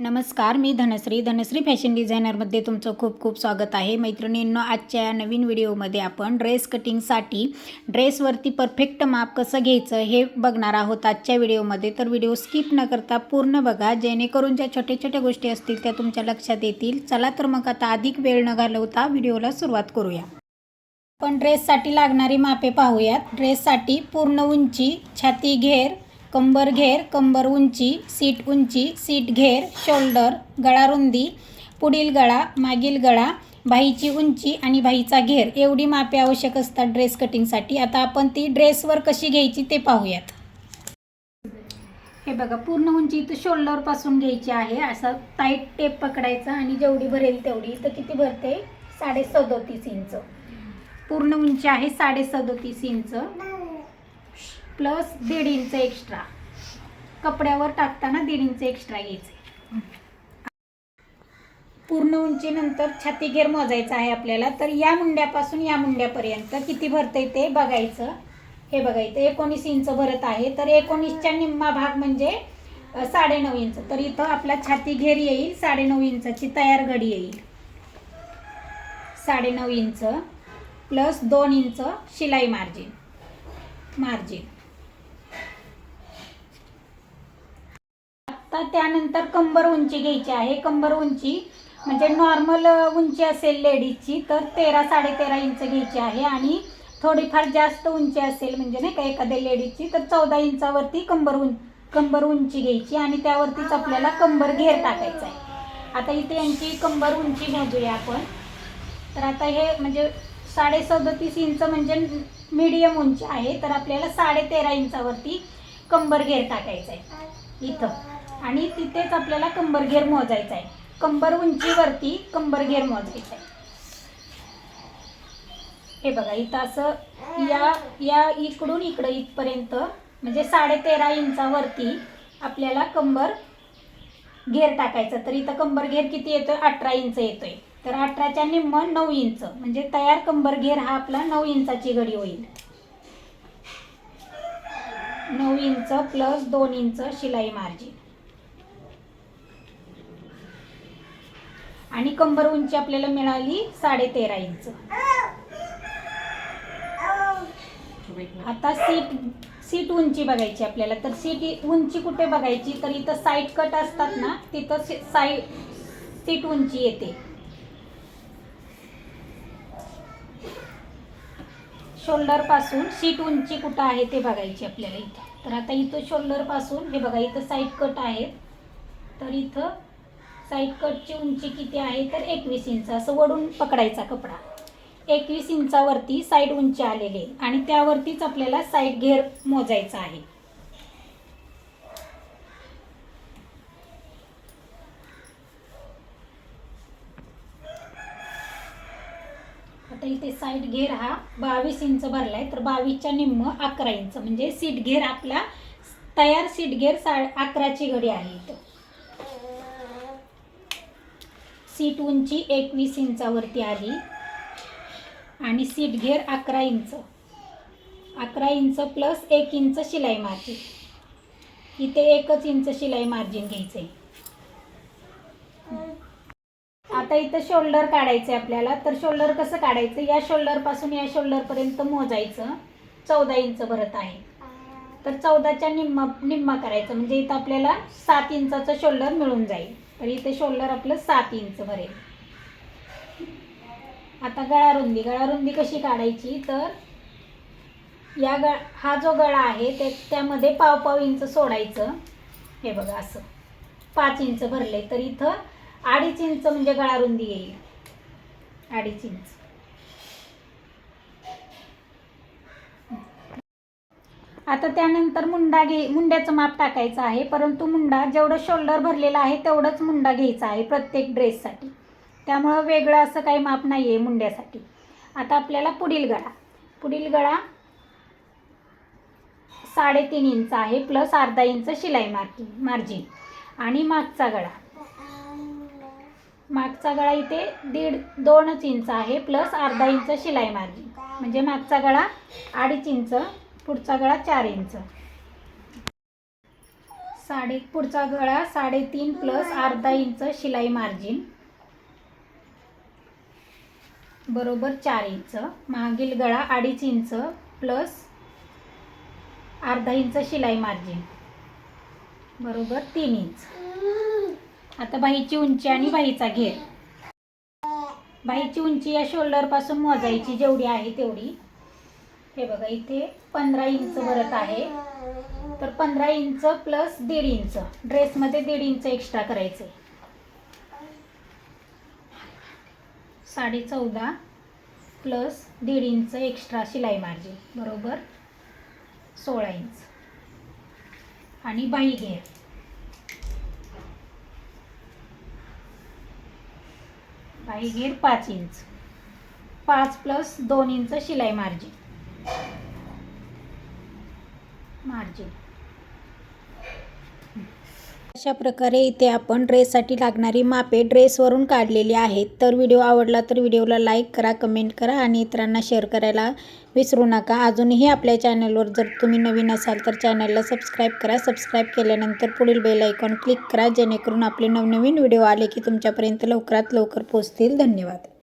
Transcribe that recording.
नमस्कार मी धनश्री. धनश्री फॅशन डिझायनरमध्ये तुमचं खूप खूप स्वागत आहे. मैत्रिणींनो आजच्या या नवीन व्हिडिओमध्ये आपण ड्रेस कटिंगसाठी ड्रेसवरती परफेक्ट माप कसं घ्यायचं हे बघणार आहोत आजच्या व्हिडिओमध्ये. तर व्हिडिओ स्किप न करता पूर्ण बघा. जेणेकरून ज्या छोट्या छोट्या गोष्टी असतील त्या तुमच्या लक्षात येतील. चला तर मग आता अधिक वेळ न घालवता व्हिडिओला सुरुवात करूया. आपण ड्रेससाठी लागणारी मापे पाहूयात. ड्रेससाठी पूर्ण उंची छाती घेर कंबर घेर कंबर उंची सीट उंची सीट घेर शोल्डर गळा रुंदी पुढील गळा मागील गळा बाहीची उंची आणि बाहीचा घेर. एवढी मापे आवश्यक असतात ड्रेस कटिंगसाठी आता आपण ती ड्रेसवर कशी घ्यायची ते पाहूयात. हे बघा पूर्ण उंची इथं शोल्डरपासून घ्यायची आहे. असा टाईट टेप पकडायचा आणि जेवढी भरेल तेवढी. इथं किती भरते? साडे सदोतीस इंच. पूर्ण उंची आहे साडे सदोतीस इंच. प्लस दीड इंच एक्स्ट्रा. कपड्यावर टाकताना दीड इंच एक्स्ट्रा घ्यायचे. पूर्ण उंचीनंतर छाती घेर मोजायचा आहे आपल्याला. तर या मुंड्यापासून या मुंड्यापर्यंत किती भरते ते बघायचं. हे बघायचं. एकोणीस इंच भरत आहे. तर एकोणीसच्या निम्मा भाग म्हणजे साडेनऊ इंच. तर इथं आपला छाती घेर येईल साडेनऊ इंचाची तयार घडी येईल. साडेनऊ इंच प्लस दोन इंच शिलाई मार्जिन. मार्जिन. आता त्यानंतर कंबर उंची घ्यायची आहे. कंबर उंची म्हणजे नॉर्मल उंची असेल लेडीजची तर तेरा साडेतेरा इंच घ्यायची आहे आणि थोडीफार जास्त उंची असेल म्हणजे नाही का एखाद्या लेडीजची तर चौदा इंचावरती कंबर उं कंबर उंची घ्यायची आणि त्यावरतीच आपल्याला कंबर घेर टाकायचा आहे. आता इथे यांची कंबर उंची मोजूया आपण. तर आता हे म्हणजे साडे सदतीस इंच म्हणजे मीडियम उंची आहे. तर आपल्याला साडे तेरा इंचावरती कंबर घेर टाकायचा आहे. इथं. आणि तिथेच आपल्याला कंबरघेर मोजायचा आहे. कंबर उंचीवरती कंबरघेर मोजायचा आहे. हे बघा इथं असं या या इकडून इकडं इथपर्यंत म्हणजे साडे तेरा इंचावरती आपल्याला कंबर घेर टाकायचा. तर इथं कंबर घेर किती येतोय? अठरा इंच येतोय. तर अठराच्या निम्म नऊ इंच म्हणजे तयार कंबर घेर हा आपला नऊ इंचाची घडी होईल. नऊ इंच प्लस दोन इंच शिलाई मार्जिन. आणि कंबर उंची आपल्याला मिळाली साडे तेरा इंच. आता सीट सीट उंची बघायची आपल्याला. तर सीट उंची कुठे बघायची? तर इथं साईड कट असतात ना तिथं साईड सीट उंची येते. शोल्डरपासून सीट उंची कुठं आहे ते बघायची आपल्याला इथं. तर आता इथं शोल्डरपासून हे बघा इथं साईड कट आहेत तर इथं साईड कटची उंची किती आहे? तर एकवीस इंच. असं वडून पकडायचा कपडा. एकवीस इंचावरती साईड उंची आलेली आहे आणि त्यावरतीच आपल्याला साईड घेर मोजायचा आहे. आता इथे साईड घेर हा बावीस इंच भरलाय. तर बावीसच्या निम्म अकरा इंच. म्हणजे सीट घेर आपला तयार सीट घेर सा अकराची घडी आहे इथं. सीट उंची एकवीस इंचावरती आली. आणि सीट घेर अकरा इंच. अकरा इंच प्लस एक इंच शिलाई मार्जिन इथे एकच इंच शिलाई मार्जिन घ्यायचं आहे आता इथं शोल्डर काढायचं आहे आपल्याला. तर शोल्डर कसं काढायचं? या शोल्डरपासून या शोल्डरपर्यंत मोजायचं. चौदा इंच भरत आहे. तर चौदाच्या निम्मा निम्मा करायचं. म्हणजे इथं आपल्याला सात इंचाचं शोल्डर मिळून जाईल. तर इथे शोल्डर आपलं सात इंच भरेल. आता गळा रुंदी गळा रुंदी कशी काढायची? तर या गळ हा जो गळा आहे ते त्यामध्ये पाव पाव इंच सोडायचं. हे बघा असं. पाच इंच भरले तर इथं अडीच इंच म्हणजे गळा रुंदी येईल. अडीच इंच आता त्यानंतर मुंडा घे मुंड्याचं माप टाकायचं आहे. परंतु मुंडा जेवढं शोल्डर भरलेला आहे तेवढंच मुंडा घ्यायचा आहे प्रत्येक ड्रेससाठी त्यामुळं वेगळं असं काही माप नाही आहे मुंड्यासाठी. आता आपल्याला पुढील गळा. पुढील गळा साडेतीन इंच आहे प्लस अर्धा इंच शिलाई मार्किंग मार्जिन. आणि मागचा गळा. मागचा गळा इथे दीड दोनच इंच आहे प्लस अर्धा इंच शिलाई मार्जिन. म्हणजे मागचा गळा अडीच इंच पुढचा गळा चार इंच. साडे पुढचा गळा साडेतीन प्लस अर्धा इंच शिलाई मार्जिन बरोबर चार इंच. मागील गळा अडीच इंच प्लस अर्धा इंच शिलाई मार्जिन बरोबर तीन इंच. आता बाहीची उंची आणि बाहीचा घेर. बाहीची उंची या शोल्डरपासून मोजायची जेवढी आहे तेवढी. हे बघा इथे पंधरा इंच भरत आहे. तर पंधरा इंच प्लस दीड इंच. ड्रेसमध्ये दीड इंच एक्स्ट्रा करायचे साडे चौदा प्लस दीड इंच एक्स्ट्रा शिलाई मार्जिन. बरोबर? सोळा इंच. आणि बाई घेर. बाई घेर पाच इंच. पाच प्लस दोन इंच शिलाई मार्जिन. मार्जिन अशा प्रकारे इथे आपण ड्रेससाठी लागणारी मापे ड्रेसवरून काढलेली आहेत. तर व्हिडिओ आवडला तर व्हिडिओला लाईक करा कमेंट करा आणि इतरांना शेअर करायला विसरू नका. अजूनही आपल्या चॅनलवर जर तुम्ही नवीन असाल तर चॅनलला सबस्क्राईब करा. सबस्क्राईब केल्यानंतर पुढील बेल आयकॉन क्लिक करा जेणेकरून आपले नवनवीन व्हिडिओ आले की तुमच्यापर्यंत लवकरात लवकर पोहोचतील. धन्यवाद.